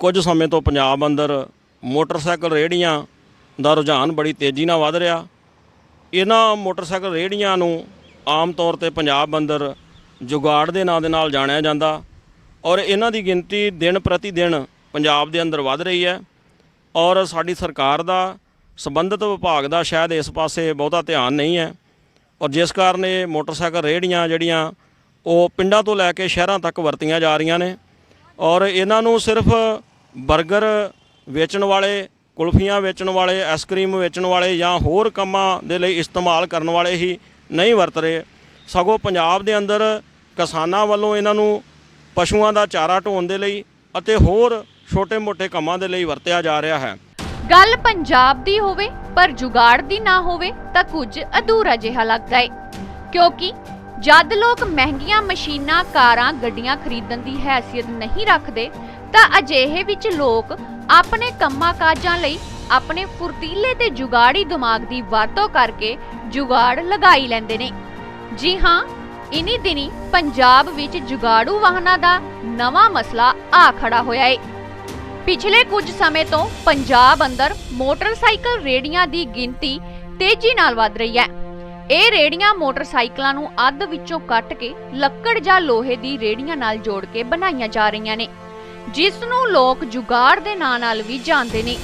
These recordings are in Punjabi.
ਕੁਝ ਸਮੇਂ ਤੋਂ ਪੰਜਾਬ ਅੰਦਰ ਮੋਟਰਸਾਈਕਲ ਰੇਹੜੀਆਂ ਦਾ ਰੁਝਾਨ ਬੜੀ ਤੇਜ਼ੀ ਨਾਲ ਵੱਧ ਰਿਹਾ। ਇਹਨਾਂ ਮੋਟਰਸਾਈਕਲ ਰੇਹੜੀਆਂ ਨੂੰ ਆਮ ਤੌਰ ਤੇ ਪੰਜਾਬ ਅੰਦਰ ਜੁਗਾੜ ਦੇ ਨਾਂ ਦੇ ਨਾਲ ਜਾਣਿਆ ਜਾਂਦਾ ਔਰ ਇਹਨਾਂ ਦੀ ਗਿਣਤੀ ਦਿਨ ਪ੍ਰਤੀ ਦਿਨ ਪੰਜਾਬ ਦੇ ਅੰਦਰ ਵੱਧ ਰਹੀ ਹੈ ਔਰ ਸਾਡੀ ਸਰਕਾਰ ਦਾ ਸੰਬੰਧਿਤ ਵਿਭਾਗ ਦਾ ਸ਼ਾਇਦ ਇਸ ਪਾਸੇ ਬਹੁਤਾ ਧਿਆਨ ਨਹੀਂ ਹੈ ਔਰ ਜਿਸ ਕਾਰਨ ਇਹ ਮੋਟਰਸਾਈਕਲ ਰੇਹੜੀਆਂ ਜਿਹੜੀਆਂ ਉਹ ਪਿੰਡਾਂ ਤੋਂ ਲੈ ਕੇ ਸ਼ਹਿਰਾਂ ਤੱਕ ਵਰਤੀਆਂ ਜਾ ਰਹੀਆਂ ਨੇ ਔਰ ਇਹਨਾਂ ਨੂੰ ਸਿਰਫ 버ਗਰ ਵੇਚਣ ਵਾਲੇ, ਕੁਲਫੀਆਂ ਵੇਚਣ ਵਾਲੇ, ਆਈਸਕ੍ਰੀਮ ਵੇਚਣ ਵਾਲੇ ਜਾਂ ਹੋਰ ਕੰਮਾਂ ਦੇ ਲਈ ਇਸਤੇਮਾਲ ਕਰਨ ਵਾਲੇ ਹੀ ਨਹੀਂ ਵਰਤ ਰਹੇ। ਸਗੋਂ ਪੰਜਾਬ ਦੇ ਅੰਦਰ ਕਿਸਾਨਾਂ ਵੱਲੋਂ ਇਹਨਾਂ ਨੂੰ ਪਸ਼ੂਆਂ ਦਾ ਚਾਰਾ ਢੋਣ ਦੇ ਲਈ ਅਤੇ ਹੋਰ ਛੋਟੇ-ਮੋਟੇ ਕੰਮਾਂ ਦੇ ਲਈ ਵਰਤਿਆ ਜਾ ਰਿਹਾ ਹੈ। ਗੱਲ ਪੰਜਾਬ ਦੀ ਹੋਵੇ, ਪਰ ਜੁਗਾੜ ਦੀ ਨਾ ਹੋਵੇ ਤਾਂ ਕੁਝ ਅਧੂਰਾ ਜਿਹਾ ਲੱਗਦਾ ਏ। ਕਿਉਂਕਿ ਜਦ ਲੋਕ ਮਹਿੰਗੀਆਂ ਮਸ਼ੀਨਾਂ, ਕਾਰਾਂ, ਗੱਡੀਆਂ ਖਰੀਦਣ ਦੀ ਹੈਸੀਅਤ ਨਹੀਂ ਰੱਖਦੇ, ਤਾਂ ਅਜਿਹੇ ਵਿੱਚ ਲੋਕ ਆਪਣੇ ਕੰਮਾਂ ਕਾਜਾਂ ਲਈ ਆਪਣੇ ਫੁਰਤੀਲੇ ਤੇ ਜੁਗਾੜੀ ਦਿਮਾਗ ਦੀ ਵਰਤੋਂ ਕਰਕੇ ਜੁਗਾੜ ਲਗਾਈ ਲੈਂਦੇ ਨੇ। ਜੀ ਹਾਂ, ਇਨੀ ਦਿਨੀ ਪੰਜਾਬ ਵਿੱਚ ਜੁਗਾੜੂ ਵਾਹਨਾਂ ਦਾ ਨਵਾਂ ਮਸਲਾ ਆ ਖੜਾ ਹੋਇਆ ਏ। ਪਿਛਲੇ ਕੁਝ ਸਮੇਂ ਤੋਂ ਪੰਜਾਬ ਅੰਦਰ ਮੋਟਰਸਾਈਕਲ ਰੇੜੀਆਂ ਦੀ ਗਿਣਤੀ ਤੇਜ਼ੀ ਨਾਲ ਵੱਧ ਰਹੀ ਹੈ। ਇਹ ਰੇੜੀਆਂ ਮੋਟਰਸਾਈਕਲਾਂ ਨੂੰ ਅੱਧ ਵਿੱਚੋਂ ਕੱਟ ਕੇ ਲੱਕੜ ਜਾਂ ਲੋਹੇ ਦੀ ਰੇੜੀਆਂ ਨਾਲ ਜੋੜ ਕੇ ਬਣਾਈਆਂ ਜਾ ਰਹੀਆਂ ਨੇ ਜਿਸ ਨੂੰ ਲੋਕ ਜੁਗਾੜ ਦੇ ਨਾਂ ਨਾਲ ਵੀ ਜਾਣਦੇ ਨੇ।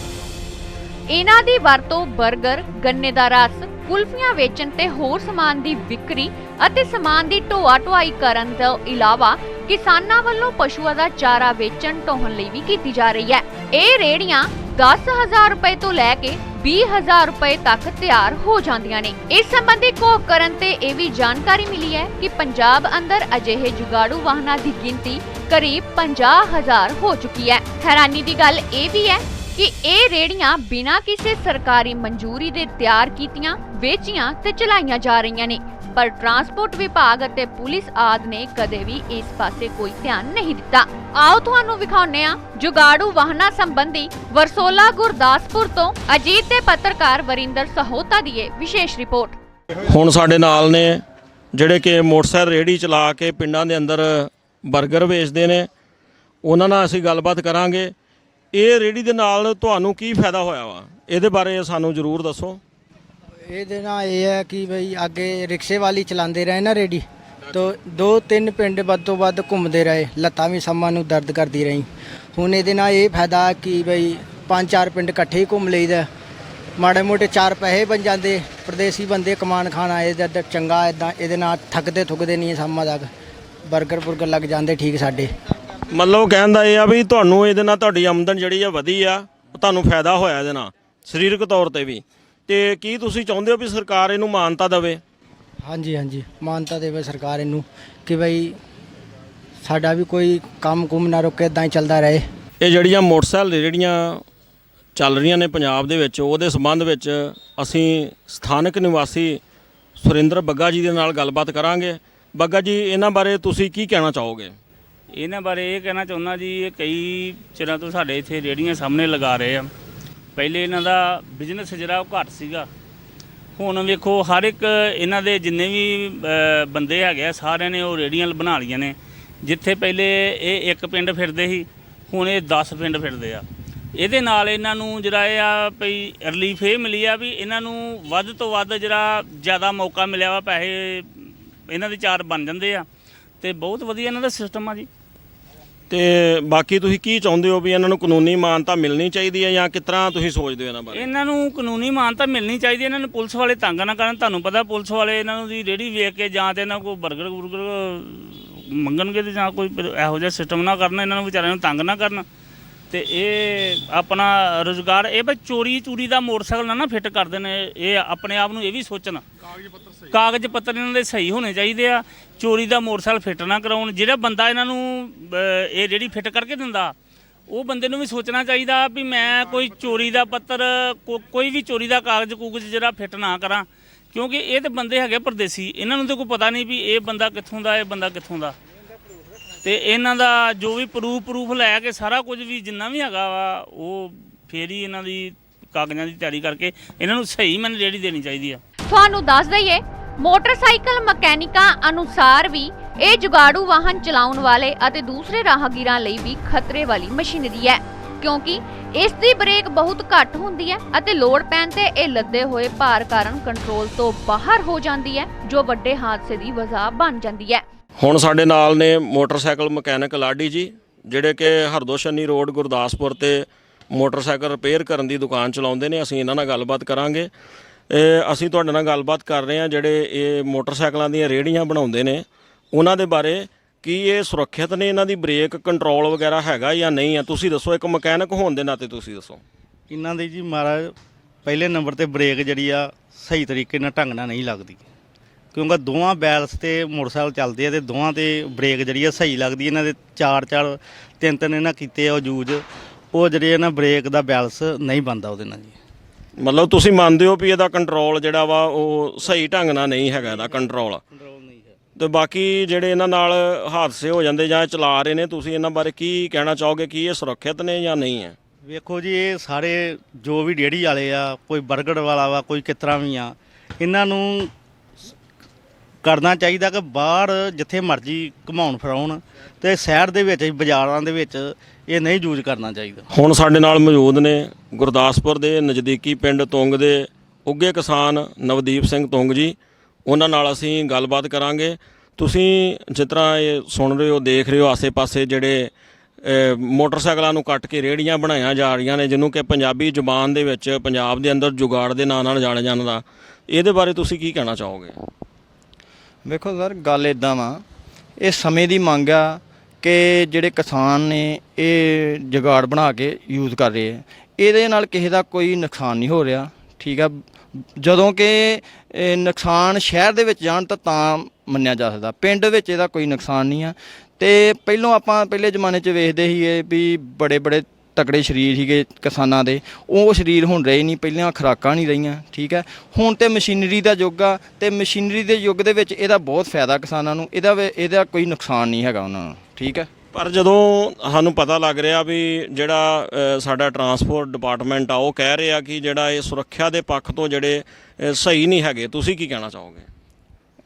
ਇਹਨਾਂ ਦੀ ਵਰਤੋਂ 버ਗਰ, ਗੰਨੇ ਦਾ ਰਸ, ਕੁਲਫੀਆਂ ਵੇਚਣ ਤੇ ਹੋਰ ਸਮਾਨ ਦੀ ਵਿਕਰੀ ਅਤੇ ਸਮਾਨ ਦੀ ਢੋਆ ਢੁਆਈ ਕਰਨ ਤੋਂ ਇਲਾਵਾ ਕਿਸਾਨਾਂ ਵੱਲੋਂ ਪਸ਼ੂਆਂ ਦਾ ਚਾਰਾ ਵੇਚਣ ਢੋਹਣ ਲਈ ਵੀ ਕੀਤੀ ਜਾ ਰਹੀ ਹੈ। ਇਹ ਰੇੜੀਆਂ 10000 ਰੁਪਏ ਤੋਂ ਲੈ ਕੇ 20000 ਰੁਪਏ ਤੱਕ ਤਿਆਰ ਹੋ ਜਾਂਦੀਆਂ ਨੇ। ਇਸ ਸੰਬੰਧੀ ਘੋਖ ਕਰਨ ਤੇ ਇਹ ਵੀ ਜਾਣਕਾਰੀ ਮਿਲੀ ਹੈ ਕਿ ਪੰਜਾਬ ਅੰਦਰ ਅਜਿਹੇ ਜੁਗਾੜੂ ਵਾਹਨਾਂ ਦੀ ਗਿਣਤੀ ਕਰੀਬ 50000 ਹੋ ਚੁੱਕੀ ਹੈ। ਹੈਰਾਨੀ ਦੀ ਗੱਲ ਇਹ ਵੀ ਹੈ ਕਿ ਇਹ ਰੇੜੀਆਂ ਬਿਨਾਂ ਕਿਸੇ ਸਰਕਾਰੀ ਮਨਜ਼ੂਰੀ ਦੇ ਤਿਆਰ ਕੀਤੀਆਂ, ਵੇਚੀਆਂ ਤੇ ਚਲਾਈਆਂ ਜਾ ਰਹੀਆਂ ਨੇ। ਪਰ ਟਰਾਂਸਪੋਰਟ ਵਿਭਾਗ ਅਤੇ ਪੁਲਿਸ ਆਦ ਨੇ ਕਦੇ ਵੀ ਇਸ ਪਾਸੇ ਕੋਈ ਧਿਆਨ ਨਹੀਂ ਦਿੱਤਾ। ਆਓ ਤੁਹਾਨੂੰ ਵਿਖਾਉਂਦੇ ਹਾਂ ਜੁਗਾੜੂ ਵਾਹਨਾਂ ਸੰਬੰਧੀ ਵਰਸੋਲਾ ਗੁਰਦਾਸਪੁਰ ਤੋਂ ਅਜੀਤ ਦੇ ਪੱਤਰਕਾਰ ਵਰਿੰਦਰ ਸਹੋਤਾ ਦੀ ਵਿਸ਼ੇਸ਼ ਰਿਪੋਰਟ। ਹੁਣ ਸਾਡੇ ਨਾਲ ਨੇ ਜਿਹੜੇ ਕਿ ਮੋਟਰਸਾਈਕਲ ਰੇਹੜੀ ਚਲਾ ਕੇ ਪਿੰਡਾਂ ਦੇ ਅੰਦਰ 버ਗਰ ਵੇਚਦੇ ਨੇ। ਉਹਨਾਂ ਨਾਲ ਅਸੀਂ ਗੱਲਬਾਤ ਕਰਾਂਗੇ। ਇਹ ਰੇਹੜੀ ਦੇ ਨਾਲ ਤੁਹਾਨੂੰ ਕੀ ਫਾਇਦਾ ਹੋਇਆ ਵਾ? ਇਹਦੇ ਬਾਰੇ ਸਾਨੂੰ ਜ਼ਰੂਰ ਦੱਸੋ। ਇਹਦੇ ਨਾਲ ਇਹ ਹੈ ਕਿ ਬਈ ਅੱਗੇ ਰਿਕਸ਼ੇ ਵਾਲੀ ਚਲਾਉਂਦੇ ਰਹੇ ਨਾ ਰੇੜੀ ਤੋ ਦੋ ਤਿੰਨ ਪਿੰਡ ਵੱਧ ਤੋਂ ਵੱਧ ਘੁੰਮਦੇ ਰਹੇ, ਲੱਤਾਂ ਵੀ ਸਮਾਂ ਨੂੰ ਦਰਦ ਕਰਦੀ ਰਹੀ। ਹੁਣ ਇਹਦੇ ਨਾਲ ਇਹ ਫਾਇਦਾ ਕਿ ਬਈ ਪੰਜ ਚਾਰ ਪਿੰਡ ਇਕੱਠੇ ਹੀ ਘੁੰਮ ਲਈਦਾ। ਮਾੜੇ ਮੋਟੇ ਚਾਰ ਪੈਸੇ ਬਣ ਜਾਂਦੇ, ਪ੍ਰਦੇਸੀ ਬੰਦੇ ਕਮਾਨ ਖਾਣ ਆਏ ਦਾ ਚੰਗਾ ਇਦਾਂ ਇਹਦੇ ਨਾਲ ਥੱਕਦੇ ਥੁੱਕਦੇ ਨਹੀਂ ਸਮਾਂ ਤੱਕ। ਬਰਗਰ ਬੁਰਗਰ ਲੱਗ ਜਾਂਦੇ ਠੀਕ ਸਾਡੇ। ਮਤਲਬ ਕਹਿਣ ਦਾ ਇਹ ਆ ਵੀ ਤੁਹਾਨੂੰ ਇਹਦੇ ਨਾਲ ਤੁਹਾਡੀ ਆਮਦਨ ਜਿਹੜੀ ਆ ਵਧੀ ਆ, ਤੁਹਾਨੂੰ ਫਾਇਦਾ ਹੋਇਆ ਇਹਦੇ ਨਾਲ, ਸਰੀਰਕ ਤੌਰ ਤੇ ਵੀ। ਤੇ ਕੀ ਤੁਸੀਂ ਚਾਹੁੰਦੇ ਹੋ ਵੀ ਸਰਕਾਰ ਇਹਨੂੰ ਮਾਨਤਾ ਦੇਵੇ? ਹਾਂਜੀ ਹਾਂਜੀ। ਮਾਨਤਾ ਦੇਵੇ ਸਰਕਾਰ ਇਹਨੂੰ ਕਿ ਬਈ ਸਾਡਾ ਵੀ ਕੋਈ ਕੰਮ ਕੁਮ ਨਾ ਰੁਕੇ ਇਦਾਂ ਹੀ ਚੱਲਦਾ ਰਹੇ। ਇਹ ਜਿਹੜੀਆਂ ਮੋਟਰਸਾਈਕਲ ਜਿਹੜੀਆਂ ਚੱਲ ਰਹੀਆਂ ਨੇ ਪੰਜਾਬ ਦੇ ਵਿੱਚ ਉਹਦੇ ਸੰਬੰਧ ਵਿੱਚ ਅਸੀਂ ਸਥਾਨਕ ਨਿਵਾਸੀ ਸੁਰਿੰਦਰ ਬੱਗਾ ਜੀ ਦੇ ਨਾਲ ਗੱਲਬਾਤ ਕਰਾਂਗੇ। ਬੱਗਾ ਜੀ ਇਹਨਾਂ ਬਾਰੇ ਤੁਸੀਂ ਕੀ ਕਹਿਣਾ ਚਾਹੋਗੇ? ਇਹਨਾਂ ਬਾਰੇ ਇਹ ਕਹਿਣਾ ਚਾਹੁੰਦਾ ਜੀ ਇਹ ਕਈ ਚਿਰਾਂ ਤੋਂ ਸਾਡੇ ਇੱਥੇ ਰੇੜੀਆਂ ਸਾਹਮਣੇ ਲਗਾ ਰਹੇ ਆ। ਪਹਿਲੇ ਇਹਨਾਂ ਦਾ ਬਿਜ਼ਨਸ ਜਿਹੜਾ ਉਹ ਘੱਟ ਸੀਗਾ। ਹੁਣ ਵੇਖੋ, ਹਰ ਇੱਕ ਇਹਨਾਂ ਦੇ ਜਿੰਨੇ ਵੀ ਬੰਦੇ ਹੈਗੇ ਆ, ਸਾਰਿਆਂ ਨੇ ਉਹ ਰੇੜੀਆਂ ਬਣਾ ਲਈਆਂ ਨੇ। ਜਿੱਥੇ ਪਹਿਲੇ ਇਹ ਇੱਕ ਪਿੰਡ ਫਿਰਦੇ ਸੀ, ਹੁਣ ਇਹ 10 ਪਿੰਡ ਫਿਰਦੇ ਆ। ਇਹਦੇ ਨਾਲ ਇਹਨਾਂ ਨੂੰ ਜਿਹੜਾ ਇਹ ਆ ਭਈ ਰਿਲੀਫ ਇਹ ਮਿਲੀ ਆ ਵੀ ਇਹਨਾਂ ਨੂੰ ਵੱਧ ਤੋਂ ਵੱਧ ਜਿਹੜਾ ਜ਼ਿਆਦਾ ਮੌਕਾ ਮਿਲਿਆ ਵਾ, ਪੈਸੇ ਇਹਨਾਂ ਦੇ ਚਾਰ ਬਣ ਜਾਂਦੇ ਆ। ਤੇ ਬਹੁਤ ਵਧੀਆ ਇਹਨਾਂ ਦਾ ਸਿਸਟਮ ਆ ਜੀ। ਤੇ ਬਾਕੀ ਤੁਸੀਂ ਕੀ ਚਾਹੁੰਦੇ ਹੋ ਵੀ ਇਹਨਾਂ ਨੂੰ ਕਾਨੂੰਨੀ ਮਾਨਤਾ ਮਿਲਣੀ ਚਾਹੀਦੀ ਹੈ ਜਾਂ ਕਿਸ ਤਰ੍ਹਾਂ ਤੁਸੀਂ ਸੋਚਦੇ ਹੋ ਇਹਨਾਂ ਬਾਰੇ? ਇਹਨਾਂ ਨੂੰ ਕਾਨੂੰਨੀ ਮਾਨਤਾ ਮਿਲਣੀ ਚਾਹੀਦੀ ਹੈ। ਇਹਨਾਂ ਨੂੰ ਪੁਲਿਸ ਵਾਲੇ ਤੰਗ ਨਾ ਕਰਨ। ਤੁਹਾਨੂੰ ਪਤਾ ਪੁਲਿਸ ਵਾਲੇ ਇਹਨਾਂ ਨੂੰ ਦੀ ਰੇੜੀ ਵੇਖ ਕੇ ਜਾਂ ਤੇ ਇਹਨਾਂ ਕੋਲ 버ਗਰ ਬੁਰਗਰ ਮੰਗਣਗੇ ਤੇ ਜਾਂ ਕੋਈ ਇਹੋ ਜਿਹਾ ਸਿਸਟਮ ਨਾ ਕਰਨ। ਇਹਨਾਂ ਨੂੰ ਵਿਚਾਰਿਆਂ ਨੂੰ ਤੰਗ ਨਾ ਕਰਨ। ਤੇ ਇਹ ਆਪਣਾ ਰੋਜ਼ਗਾਰ ਇਹ ਬਈ ਚੋਰੀ ਚੂਰੀ ਦਾ ਮੋਟਰਸਾਈਕਲ ਨਾ ਨਾ ਫਿੱਟ ਕਰਦੇ ਨੇ ਇਹ ਆਪਣੇ ਆਪ ਨੂੰ ਇਹ ਵੀ ਸੋਚਣ। ਕਾਗਜ਼ ਪੱਤਰ ਇਹਨਾਂ ਦੇ ਸਹੀ ਹੋਣੇ ਚਾਹੀਦੇ ਆ। ਚੋਰੀ ਦਾ ਮੋਟਰਸਾਈਕਲ ਫਿੱਟ ਨਾ ਕਰਾਉਣ। ਜਿਹੜਾ ਬੰਦਾ ਇਹਨਾਂ ਨੂੰ ਅਹ, ਇਹ ਜਿਹੜੀ ਫਿੱਟ ਕਰਕੇ ਦਿੰਦਾ ਉਹ ਬੰਦੇ ਨੂੰ ਵੀ ਸੋਚਣਾ ਚਾਹੀਦਾ ਵੀ ਮੈਂ ਕੋਈ ਚੋਰੀ ਦਾ ਪੱਤਰ ਕੋ- ਕੋਈ ਵੀ ਚੋਰੀ ਦਾ ਕਾਗਜ਼ ਕੂਗਜ਼ ਜਿਹੜਾ ਫਿੱਟ ਨਾ ਕਰਾਂ। ਕਿਉਂਕਿ ਇਹ ਤੇ ਬੰਦੇ ਹੈਗੇ ਪਰਦੇਸੀ। ਇਹਨਾਂ ਨੂੰ ਤੇ ਕੋਈ ਪਤਾ ਨਹੀਂ ਵੀ ਇਹ ਬੰਦਾ ਕਿੱਥੋਂ ਦਾ ਇਹ ਬੰਦਾ ਕਿੱਥੋਂ ਦਾ। ਤੇ ਇਹਨਾਂ ਦਾ ਜੋ ਵੀ ਪ੍ਰੂਫ ਪ੍ਰੂਫ ਲੈ ਕੇ ਸਾਰਾ ਕੁਝ ਵੀ ਜਿੰਨਾ ਵੀ ਹੈਗਾ ਵਾ, ਉਹ ਫੇਰ ਹੀ ਇਹਨਾਂ ਦੀ ਕਾਗਜ਼ਾਂ ਦੀ ਤਿਆਰੀ ਕਰਕੇ ਇਹਨਾਂ ਨੂੰ ਸਹੀ ਮੈਨੂੰ ਰੇੜੀ ਦੇਣੀ ਚਾਹੀਦੀ ਆ। ਤੁਹਾਨੂੰ ਦੱਸ ਦਈਏ, ਮੋਟਰਸਾਈਕਲ ਮਕੈਨਿਕਾਂ ਅਨੁਸਾਰ ਵੀ ਇਹ ਜੁਗਾੜੂ ਵਾਹਨ ਚਲਾਉਣ ਵਾਲੇ ਅਤੇ ਦੂਸਰੇ ਰਾਹਗੀਰਾਂ ਲਈ ਵੀ ਖਤਰੇ ਵਾਲੀ ਮਸ਼ੀਨਰੀ ਹੈ, ਕਿਉਂਕਿ ਇਸ ਦੀ ਬ੍ਰੇਕ ਬਹੁਤ ਘੱਟ ਹੁੰਦੀ ਹੈ ਅਤੇ ਲੋਡ ਪੈਣ ਤੇ ਇਹ ਲੱਦੇ ਹੋਏ ਭਾਰ ਕਾਰਨ ਕੰਟਰੋਲ ਤੋਂ ਬਾਹਰ ਹੋ ਜਾਂਦੀ ਹੈ, ਜੋ ਵੱਡੇ ਹਾਦਸੇ ਦੀ ਵਜ੍ਹਾ ਬਣ ਜਾਂਦੀ ਹੈ। ਹੁਣ ਸਾਡੇ ਨਾਲ ਨੇ ਮੋਟਰਸਾਈਕਲ ਮਕੈਨਿਕ ਲਾਡੀ ਜੀ, ਜਿਹੜੇ ਕਿ ਹਰਦੋਸ਼ਨੀ ਰੋਡ ਗੁਰਦਾਸਪੁਰ ਤੇ ਮੋਟਰਸਾਈਕਲ ਰਿਪੇਅਰ ਕਰਨ ਦੀ ਦੁਕਾਨ ਚਲਾਉਂਦੇ ਨੇ, ਅਸੀਂ ਇਹਨਾਂ ਨਾਲ ਗੱਲਬਾਤ ਕਰਾਂਗੇ। ਇਹ ਅਸੀਂ ਤੁਹਾਡੇ ਨਾਲ ਗੱਲਬਾਤ ਕਰ ਰਹੇ ਹਾਂ, ਜਿਹੜੇ ਇਹ ਮੋਟਰਸਾਈਕਲਾਂ ਦੀਆਂ ਰੇੜੀਆਂ ਬਣਾਉਂਦੇ ਨੇ, ਉਹਨਾਂ ਦੇ ਬਾਰੇ ਕੀ ਇਹ ਸੁਰੱਖਿਅਤ ਨੇ, ਇਹਨਾਂ ਦੀ ਬ੍ਰੇਕ ਕੰਟਰੋਲ ਵਗੈਰਾ ਹੈਗਾ ਜਾਂ ਨਹੀਂ ਆ? ਤੁਸੀਂ ਦੱਸੋ, ਇੱਕ ਮਕੈਨਿਕ ਹੋਣ ਦੇ ਨਾਤੇ ਤੁਸੀਂ ਦੱਸੋ। ਇਹਨਾਂ ਦੀ ਜੀ ਮਹਾਰਾਜ, ਪਹਿਲੇ ਨੰਬਰ ਤੇ ਬ੍ਰੇਕ ਜਿਹੜੀ ਆ, ਸਹੀ ਤਰੀਕੇ ਨਾਲ ਢੰਗ ਨਾਲ ਨਹੀਂ ਲੱਗਦੀ। ਕਿਉਂਕਿ ਦੋਵਾਂ ਬੈਲਸ ਤੇ ਮੋਟਰਸਾਈਕਲ ਚੱਲਦੇ ਆ ਤੇ ਦੋਵਾਂ ਤੇ ਬ੍ਰੇਕ ਜਿਹੜੀ ਆ ਸਹੀ ਲੱਗਦੀ ਇਹਨਾਂ ਦੇ ਚਾਰ ਚਾਰ ਤਿੰਨ ਤਿੰਨ ਇਹਨਾਂ ਕੀਤੇ ਆ ਉਹ ਯੂਜ਼ ਉਹ ਜਿਹੜੇ ਇਹਨਾਂ ਬ੍ਰੇਕ ਦਾ ਬੈਲਸ ਨਹੀਂ ਬੰਦਾ ਉਹਦੇ ਨਾਲ ਜੀ। ਮਤਲਬ ਤੁਸੀਂ ਮੰਨਦੇ ਹੋ ਵੀ ਇਹਦਾ ਕੰਟਰੋਲ ਜਿਹੜਾ ਵਾ ਉਹ ਸਹੀ ਢੰਗ ਨਾਲ ਨਹੀਂ ਹੈਗਾ ਇਹਦਾ ਕੰਟਰੋਲ ਕੰਟਰੋਲ ਨਹੀਂ ਹੈ। ਤੇ ਬਾਕੀ ਜਿਹੜੇ ਇਹਨਾਂ ਨਾਲ ਹਾਦਸੇ ਹੋ ਜਾਂਦੇ ਜਾਂ ਚਲਾ ਰਹੇ ਨੇ ਤੁਸੀਂ ਇਹਨਾਂ ਬਾਰੇ ਕੀ ਕਹਿਣਾ ਚਾਹੋਗੇ ਕਿ ਇਹ ਸੁਰੱਖਿਅਤ ਨੇ ਜਾਂ ਨਹੀਂ ਹੈ? ਵੇਖੋ ਜੀ ਇਹ ਸਾਰੇ ਜੋ ਵੀ ਡੇੜੀ ਵਾਲੇ ਆ ਕੋਈ 버ਗਰ ਵਾਲਾ ਵਾ ਕੋਈ ਕਿਸ ਤਰ੍ਹਾਂ ਵੀ ਆ ਇਹਨਾਂ ਨੂੰ ਕਰਨਾ ਚਾਹੀਦਾ ਕਿ ਬਾਹਰ ਜਿੱਥੇ ਮਰਜ਼ੀ ਘੁਮਾਉਣ ਫਿਰਾਉਣ ਤੇ ਸ਼ਹਿਰ ਦੇ ਵਿੱਚ, ਬਾਜ਼ਾਰਾਂ ਦੇ ਵਿੱਚ ਇਹ ਨਹੀਂ ਯੂਜ਼ ਕਰਨਾ ਚਾਹੀਦਾ। ਹੁਣ ਸਾਡੇ ਨਾਲ ਮੌਜੂਦ ਨੇ ਗੁਰਦਾਸਪੁਰ ਦੇ ਨਜ਼ਦੀਕੀ ਪਿੰਡ ਤੁੰਗ ਦੇ ਉੱਗੇ ਕਿਸਾਨ ਨਵਦੀਪ ਸਿੰਘ ਤੁੰਗ ਜੀ। ਉਹਨਾਂ ਨਾਲ ਅਸੀਂ ਗੱਲਬਾਤ ਕਰਾਂਗੇ। ਤੁਸੀਂ ਜਿਸ ਤਰ੍ਹਾਂ ਇਹ ਸੁਣ ਰਹੇ ਹੋ, ਦੇਖ ਰਹੇ ਹੋ, ਆਸੇ-ਪਾਸੇ ਜਿਹੜੇ ਮੋਟਰਸਾਈਕਲਾਂ ਨੂੰ ਕੱਟ ਕੇ ਰੇੜੀਆਂ ਬਣਾਈਆਂ ਜਾ ਰਹੀਆਂ ਨੇ, ਜਿਹਨੂੰ ਕਿ ਪੰਜਾਬੀ ਜ਼ੁਬਾਨ ਦੇ ਵਿੱਚ, ਪੰਜਾਬ ਦੇ ਅੰਦਰ ਜੁਗਾੜ ਦੇ ਨਾਂ ਨਾਲ ਜਾਣਿਆ ਜਾਂਦਾ। ਇਹਦੇ ਬਾਰੇ ਤੁਸੀਂ ਕੀ ਕਹਿਣਾ ਚਾਹੋਗੇ? ਵੇਖੋ ਸਰ, ਗੱਲ ਇਦਾਂ ਵਾ, ਇਹ ਸਮੇਂ ਦੀ ਮੰਗ ਆ ਕਿ ਜਿਹੜੇ ਕਿਸਾਨ ਨੇ ਇਹ ਜਗਾੜ ਬਣਾ ਕੇ ਯੂਜ਼ ਕਰ ਰਹੇ ਆ। ਇਹਦੇ ਨਾਲ ਕਿਸੇ ਦਾ ਕੋਈ ਨੁਕਸਾਨ ਨਹੀਂ ਹੋ ਰਿਹਾ, ਠੀਕ ਆ। ਜਦੋਂ ਕਿ ਨੁਕਸਾਨ ਸ਼ਹਿਰ ਦੇ ਵਿੱਚ ਜਾਣ ਤਾਂ ਤਾਂ ਮੰਨਿਆ ਜਾ ਸਕਦਾ, ਪਿੰਡ ਵਿੱਚ ਇਹਦਾ ਕੋਈ ਨੁਕਸਾਨ ਨਹੀਂ ਆ। ਤੇ ਪਹਿਲੋਂ ਆਪਾਂ ਪਹਿਲੇ ਜ਼ਮਾਨੇ 'ਚ ਵੇਖਦੇ ਸੀ ਇਹ ਵੀ ਬੜੇ ਬੜੇ ਤਕੜੇ ਸਰੀਰ ਸੀਗੇ ਕਿਸਾਨਾਂ ਦੇ, ਉਹ ਸਰੀਰ ਹੁਣ ਰਹੇ ਨਹੀਂ, ਪਹਿਲਾਂ ਖੁਰਾਕਾਂ ਨਹੀਂ ਰਹੀਆਂ, ਠੀਕ ਹੈ? ਹੁਣ ਤੇ ਮਸ਼ੀਨਰੀ ਦਾ ਯੁੱਗ ਆ ਤੇ ਮਸ਼ੀਨਰੀ ਦੇ ਯੁੱਗ ਦੇ ਵਿੱਚ ਇਹਦਾ ਬਹੁਤ ਫਾਇਦਾ ਕਿਸਾਨਾਂ ਨੂੰ, ਇਹਦਾ ਇਹਦਾ ਕੋਈ ਨੁਕਸਾਨ ਨਹੀਂ ਹੈਗਾ ਉਹਨਾਂ ਨੂੰ, ਠੀਕ ਹੈ? ਪਰ ਜਦੋਂ ਸਾਨੂੰ ਪਤਾ ਲੱਗ ਰਿਹਾ ਵੀ ਜਿਹੜਾ ਸਾਡਾ ਟਰਾਂਸਪੋਰਟ ਡਿਪਾਰਟਮੈਂਟ ਆ, ਉਹ ਕਹਿ ਰਿਹਾ ਕਿ ਜਿਹੜਾ ਇਹ ਸੁਰੱਖਿਆ ਦੇ ਪੱਖ ਤੋਂ ਜਿਹੜੇ ਸਹੀ ਨਹੀਂ ਹੈਗੇ, ਤੁਸੀਂ ਕੀ ਕਹਿਣਾ ਚਾਹੋਗੇ?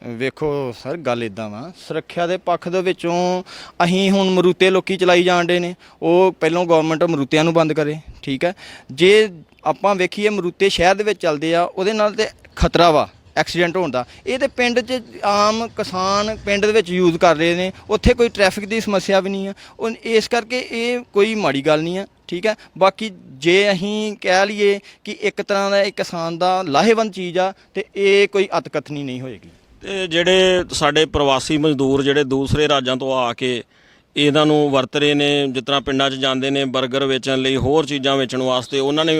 ਵੇਖੋ ਸਰ, ਗੱਲ ਇਦਾਂ ਵਾ, ਸੁਰੱਖਿਆ ਦੇ ਪੱਖ ਦੇ ਵਿੱਚੋਂ ਅਸੀਂ ਹੁਣ ਮਰੂਤੇ ਲੋਕੀ ਚਲਾਈ ਜਾਂਦੇ ਨੇ। ਉਹ ਪਹਿਲਾਂ ਗਵਰਨਮੈਂਟ ਮਰੂਤਿਆਂ ਨੂੰ ਬੰਦ ਕਰੇ, ਠੀਕ ਹੈ? ਜੇ ਆਪਾਂ ਵੇਖੀਏ ਮਰੂਤੇ ਸ਼ਹਿਰ ਦੇ ਵਿੱਚ ਚੱਲਦੇ ਆ, ਉਹਦੇ ਨਾਲ ਤੇ ਖਤਰਾ ਵਾ ਐਕਸੀਡੈਂਟ ਹੋਣ ਦਾ। ਇਹ ਤੇ ਪਿੰਡ 'ਚ ਆਮ ਕਿਸਾਨ ਪਿੰਡ ਦੇ ਵਿੱਚ ਯੂਜ਼ ਕਰ ਰਹੇ ਨੇ, ਉੱਥੇ ਕੋਈ ਟ੍ਰੈਫਿਕ ਦੀ ਸਮੱਸਿਆ ਵੀ ਨਹੀਂ ਆ। ਉਹ ਇਸ ਕਰਕੇ ਇਹ ਕੋਈ ਮਾੜੀ ਗੱਲ ਨਹੀਂ ਆ, ਠੀਕ ਹੈ? ਬਾਕੀ ਜੇ ਅਸੀਂ ਕਹਿ ਲਈਏ ਕਿ ਇੱਕ ਤਰ੍ਹਾਂ ਦਾ ਇਹ ਕਿਸਾਨ ਦਾ ਲਾਹੇਵੰਦ ਚੀਜ਼ ਆ, ਤੇ ਇਹ ਕੋਈ ਅਤਕਥਨੀ ਨਹੀਂ ਹੋਏਗੀ। ਤੇ ਜਿਹੜੇ ਸਾਡੇ ਪ੍ਰਵਾਸੀ ਮਜ਼ਦੂਰ ਜਿਹੜੇ ਦੂਸਰੇ ਰਾਜਾਂ ਤੋਂ ਆ ਕੇ ਇਹਨਾਂ ਨੂੰ ਵਰਤ ਰਹੇ ਨੇ, ਜਿਸ ਤਰ੍ਹਾਂ ਪਿੰਡਾਂ 'ਚ ਜਾਂਦੇ ਨੇ 버ਗਰ ਵੇਚਣ ਲਈ ਹੋਰ ਚੀਜ਼ਾਂ ਵੇਚਣ ਵਾਸਤੇ ਉਹਨਾਂ ਨੇ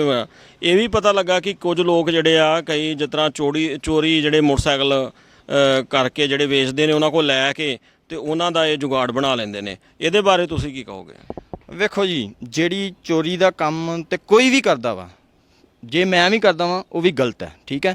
ਇਹ ਵੀ ਪਤਾ ਲੱਗਾ ਕਿ ਕੁਝ ਲੋਕ ਜਿਹੜੇ ਆ, ਕਈ ਜਿਸ ਤਰ੍ਹਾਂ ਚੋਰੀ ਚੋਰੀ ਜਿਹੜੇ ਮੋਟਰਸਾਈਕਲ ਕਰਕੇ ਜਿਹੜੇ ਵੇਚਦੇ ਨੇ ਉਹਨਾਂ ਕੋਲ ਲੈ ਕੇ ਤੇ ਉਹਨਾਂ ਦਾ ਇਹ ਜੁਗਾੜ ਬਣਾ ਲੈਂਦੇ ਨੇ। ਇਹਦੇ ਬਾਰੇ ਤੁਸੀਂ ਕੀ ਕਹੋਗੇ? ਵੇਖੋ ਜੀ, ਜਿਹੜੀ ਚੋਰੀ ਦਾ ਕੰਮ ਤੇ ਕੋਈ ਵੀ ਕਰਦਾ ਵਾ ਜੇ ਮੈਂ ਵੀ ਕਰਦਾ ਵਾਂ, ਉਹ ਵੀ ਗਲਤ ਹੈ, ਠੀਕ ਹੈ?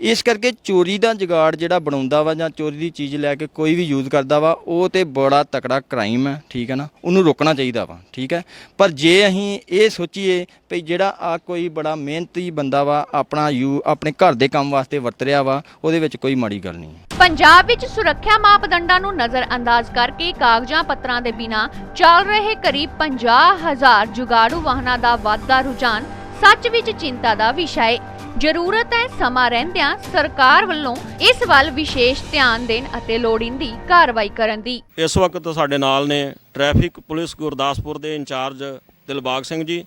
ਇਸ ਕਰਕੇ ਚੋਰੀ ਦਾ ਜੁਗਾੜ ਜਿਹੜਾ ਬਣਾਉਂਦਾ ਵਾ ਜਾਂ ਚੋਰੀ ਦੀ ਚੀਜ਼ ਲੈ ਕੇ ਕੋਈ ਵੀ ਯੂਜ਼ ਕਰਦਾ ਵਾ, ਉਹ ਤੇ ਬੜਾ ਤਕੜਾ ਕ੍ਰਾਈਮ ਹੈ, ਠੀਕ ਹੈ ਨਾ? ਉਹਨੂੰ ਰੋਕਣਾ ਚਾਹੀਦਾ ਵਾ, ਠੀਕ ਹੈ? ਪਰ ਜੇ ਅਸੀਂ ਇਹ ਸੋਚੀਏ ਵੀ ਜਿਹੜਾ ਆ ਕੋਈ ਬੜਾ ਮਿਹਨਤੀ ਬੰਦਾ ਵਾ, ਆਪਣਾ ਯੂ, ਆਪਣੇ ਘਰ ਦੇ ਕੰਮ ਵਾਸਤੇ ਵਰਤ ਰਿਹਾ ਵਾ, ਉਹਦੇ ਵਿੱਚ ਕੋਈ ਮਾੜੀ ਗੱਲ ਨਹੀਂ ਪੰਜਾਬ ਵਿੱਚ ਸੁਰੱਖਿਆ ਮਾਪਦੰਡਾਂ ਨੂੰ ਨਜ਼ਰ ਅੰਦਾਜ਼ ਕਰਕੇ ਕਾਗਜ਼ਾਂ ਪੱਤਰਾਂ ਦੇ ਬਿਨਾਂ ਚੱਲ ਰਹੇ ਕਰੀਬ 50000 ਜੁਗਾੜੂ ਵਾਹਨਾਂ ਦਾ ਵਾਧਾ ਰੁਝਾਨ ਸੱਚ ਵਿੱਚ ਚਿੰਤਾ ਦਾ ਵਿਸ਼ਾ ਹੈ ਜ਼ਰੂਰਤ ਹੈ ਸਮਾਂ ਰਹਿੰਦਿਆਂ ਸਰਕਾਰ ਵੱਲੋਂ ਇਸ ਵੱਲ ਵਿਸ਼ੇਸ਼ ਧਿਆਨ ਦੇਣ ਅਤੇ ਲੋੜੀਂਦੀ ਕਾਰਵਾਈ ਕਰਨ ਦੀ। ਇਸ ਵਕਤ ਸਾਡੇ ਨਾਲ ਨੇ ਟ੍ਰੈਫਿਕ ਪੁਲਿਸ ਗੁਰਦਾਸਪੁਰ ਦੇ ਇੰਚਾਰਜ ਦਿਲਬਾਗ ਸਿੰਘ ਜੀ।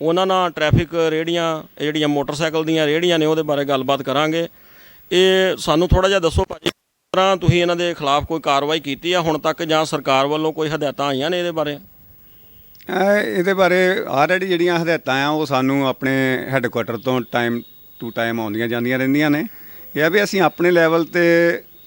ਉਹਨਾਂ ਨਾਲ ਟ੍ਰੈਫਿਕ ਰੇੜੀਆਂ ਜਿਹੜੀਆਂ ਮੋਟਰਸਾਈਕਲ ਦੀਆਂ ਰੇੜੀਆਂ ਨੇ ਉਹਦੇ ਬਾਰੇ ਗੱਲਬਾਤ ਕਰਾਂਗੇ। ਇਹ ਸਾਨੂੰ ਥੋੜਾ ਜਿਹਾ ਦੱਸੋ ਭਾਜੀ ਤਰ੍ਹਾਂ ਤੁਸੀਂ ਇਹਨਾਂ ਦੇ ਖਿਲਾਫ ਕੋਈ ਕਾਰਵਾਈ ਕੀਤੀ ਆ ਹੁਣ ਤੱਕ ਜਾਂ ਸਰਕਾਰ ਵੱਲੋਂ ਕੋਈ ਹਦਾਇਤਾਂ ਆਈਆਂ ਨੇ ਇਹਦੇ ਬਾਰੇ? ਇਹਦੇ ਬਾਰੇ ਆਲਰੇਡੀ ਜਿਹੜੀਆਂ ਹਦਾਇਤਾਂ ਆ, ਉਹ ਸਾਨੂੰ ਆਪਣੇ ਹੈੱਡਕੁਆਟਰ ਤੋਂ ਟਾਈਮ ਟੂ ਟਾਈਮ ਆਉਂਦੀਆਂ ਜਾਂਦੀਆਂ ਰਹਿੰਦੀਆਂ ਨੇ। ਇਹ ਆ ਵੀ ਅਸੀਂ ਆਪਣੇ ਲੈਵਲ ਤੇ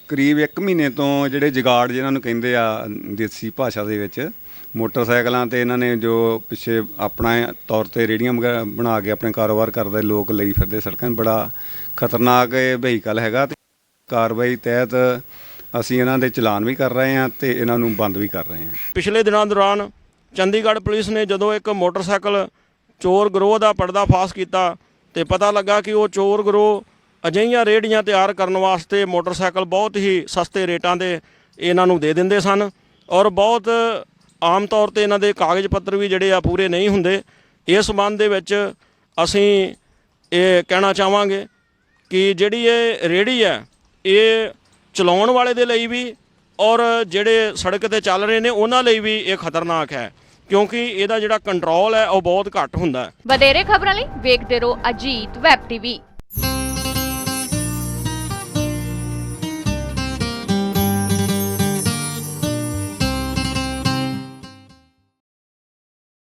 ਕਰੀਬ 1 ਮਹੀਨੇ ਤੋਂ ਜਿਹੜੇ ਜਗਾੜ ਜਿਹਨਾਂ ਨੂੰ ਕਹਿੰਦੇ ਆ, ਦੇਸੀ ਭਾਸ਼ਾ ਦੇ ਵਿੱਚ, ਮੋਟਰਸਾਈਕਲਾਂ ਤੇ ਇਹਨਾਂ ਨੇ ਜੋ ਪਿੱਛੇ ਆਪਣਾ ਤੌਰ ਤੇ ਰੇੜੀਆਂ ਵਗੈਰਾ ਬਣਾ ਕੇ ਆਪਣੇ ਕਾਰੋਬਾਰ ਕਰਦੇ ਲੋਕ ਲਈ ਫਿਰਦੇ ਸੜਕਾਂ, ਬੜਾ ਖਤਰਨਾਕ ਇਹ ਵਹੀਕਲ ਹੈਗਾ ਤੇ ਕਾਰਵਾਈ ਤਹਿਤ ਅਸੀਂ ਇਹਨਾਂ ਦੇ ਚਲਾਨ ਵੀ ਕਰ ਰਹੇ ਹਾਂ ਤੇ ਇਹਨਾਂ ਨੂੰ ਬੰਦ ਵੀ ਕਰ ਰਹੇ ਹਾਂ। ਪਿਛਲੇ ਦਿਨਾਂ ਦੌਰਾਨ ਚੰਡੀਗੜ੍ਹ ਪੁਲਿਸ ਨੇ ਜਦੋਂ ਇੱਕ ਮੋਟਰਸਾਈਕਲ ਚੋਰ ਗਰੋਹ ਦਾ ਪਰਦਾਫਾਸ਼ ਕੀਤਾ ਤੇ ਪਤਾ ਲੱਗਾ ਕਿ ਉਹ ਚੋਰ ਗਰੋਹ ਅਜਿਹੀਆਂ ਰੇੜੀਆਂ ਤਿਆਰ ਕਰਨ ਵਾਸਤੇ ਮੋਟਰਸਾਈਕਲ ਬਹੁਤ ਹੀ ਸਸਤੇ ਰੇਟਾਂ ਦੇ ਇਹਨਾਂ ਨੂੰ ਦੇ ਦਿੰਦੇ ਸਨ ਔਰ ਬਹੁਤ ਆਮ ਤੌਰ ਤੇ ਇਹਨਾਂ ਦੇ ਕਾਗਜ਼ ਪੱਤਰ ਵੀ ਜਿਹੜੇ ਆ ਪੂਰੇ ਨਹੀਂ ਹੁੰਦੇ। ਇਸ ਸੰਬੰਧ ਦੇ ਵਿੱਚ ਅਸੀਂ ਇਹ ਕਹਿਣਾ ਚਾਹਾਂਗੇ ਕਿ ਜਿਹੜੀ ਇਹ ਰੇੜੀ ਹੈ, ਇਹ ਚਲਾਉਣ ਵਾਲੇ ਦੇ ਲਈ ਵੀ ਔਰ ਜਿਹੜੇ ਸੜਕ ਤੇ ਚੱਲ ਰਹੇ ਨੇ, ਉਹਨਾਂ ਲਈ ਵੀ ਇਹ ਖਤਰਨਾਕ ਹੈ, ਕਿਉਂਕਿ ਇਹਦਾ ਜਿਹੜਾ ਕੰਟਰੋਲ ਹੈ, ਉਹ ਬਹੁਤ ਘੱਟ ਹੁੰਦਾ ਹੈ। ਵਧੇਰੇ ਖਬਰਾਂ ਲਈ ਵੇਖਦੇ ਰਹੋ ਅਜੀਤ ਵੈਬ ਟੀਵੀ।